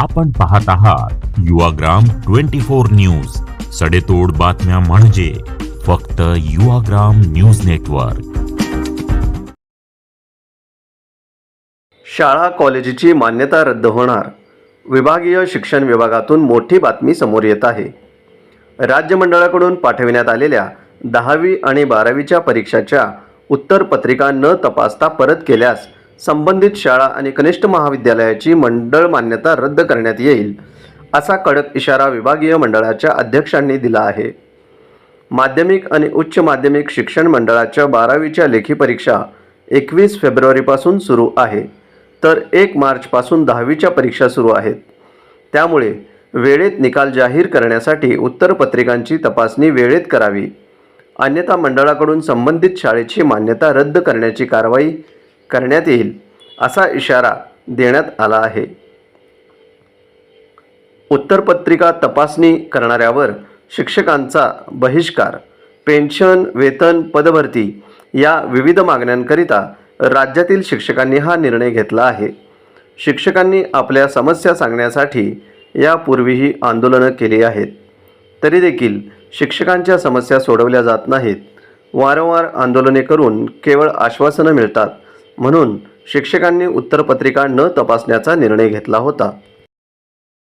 आपण पाहत आहात युवाग्राम ट्वेंटी फोर न्यूज. सडेतोड बातम्या म्हणजे फक्त युवाग्राम न्यूज नेटवर्क. शाळा कॉलेजची मान्यता रद्द होणार. विभागीय शिक्षण विभागातून मोठी बातमी समोर येत आहे. राज्य मंडळाकडून पाठविण्यात आलेल्या दहावी आणि बारावीच्या परीक्षाच्या उत्तरपत्रिका न तपासता परत केल्यास संबंधित शाळा आणि कनिष्ठ महाविद्यालयाची मंडळ मान्यता रद्द करण्यात येईल असा कडक इशारा विभागीय मंडळाच्या अध्यक्षांनी दिला आहे. माध्यमिक आणि उच्च माध्यमिक शिक्षण मंडळाच्या बारावीच्या लेखी परीक्षा एकवीस फेब्रुवारीपासून सुरू आहे तर एक मार्चपासून दहावीच्या परीक्षा सुरू आहेत. त्यामुळे वेळेत निकाल जाहीर करण्यासाठी उत्तरपत्रिकांची तपासणी वेळेत करावी. अन्यथा मंडळाकडून संबंधित शाळेची मान्यता रद्द करण्याची कारवाई करण्यात येईल असा इशारा देण्यात आला आहे. उत्तरपत्रिका तपासणी करणाऱ्यावर शिक्षकांचा बहिष्कार पेन्शन वेतन पदभरती या विविध मागण्यांकरिता राज्यातील शिक्षकांनी हा निर्णय घेतला आहे. शिक्षकांनी आपल्या समस्या सांगण्यासाठी यापूर्वीही आंदोलनं केली आहेत. तरी देखील शिक्षकांच्या समस्या सोडवल्या जात नाहीत. वारंवार आंदोलने करून केवळ आश्वासनं मिळतात म्हणून शिक्षकांनी उत्तरपत्रिका न तपासण्याचा निर्णय घेतला होता.